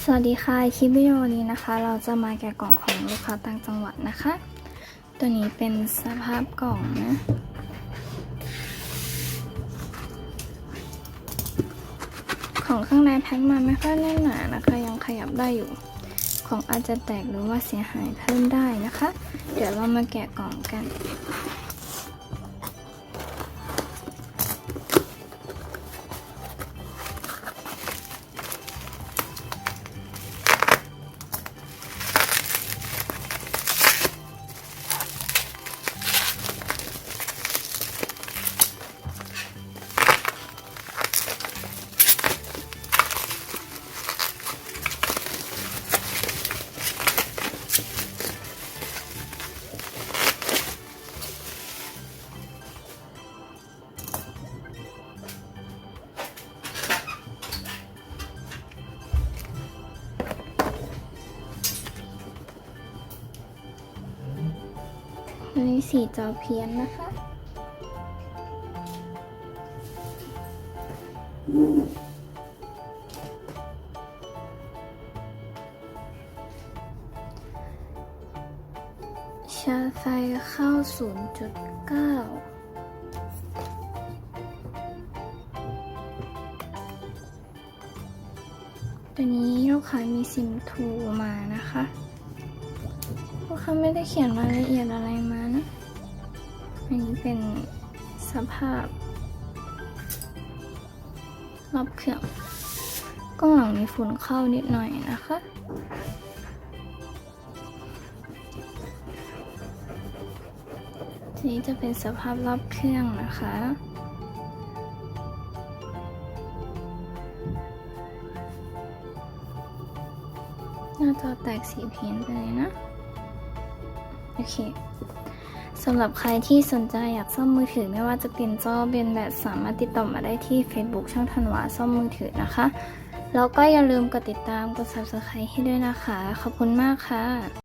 สวัสดีค่ะ คลิปวิดีโอนี้นะคะ เราจะมาแกะกล่องของลูกค้าต่างจังหวัดนะคะ ตัวนี้เป็นสภาพกล่องนะ ของข้างในแพ็คมาไม่ค่อยแน่นหนานะคะ ยังขยับได้อยู่ ของอาจจะแตกหรือว่าเสียหายเพิ่มได้นะคะ เดี๋ยวเรามาแกะกล่องกัน อันนี้สีจอเพี้ยนนะคะ ชาร์จไฟเข้า 0.9ตัวนี้ลูกค้ามีซิมทูมานะคะ ลูกค้าไม่ได้เขียนรายละเอียดอะไรมานะ อันนี้เป็นสภาพ รอบเครื่องกล้องหลังมีฝุ่นเข้านิดหน่อยนะคะทีนี้จะเป็นสภาพรอบเครื่องนะคะหน้าจอแตกสีเพี้ยนไปเลยนะ โอเค สำหรับใครที่สนใจอยากซ่อมมือถือไม่ว่าจะเป็นจอเบนแบตสามารถติดต่อมาได้ที่ Facebook ช่องธันวาซ่อมมือถือนะคะ แล้วก็อย่าลืมกดติดตามกด Subscribe ให้ด้วยนะคะ ขอบคุณมากค่ะ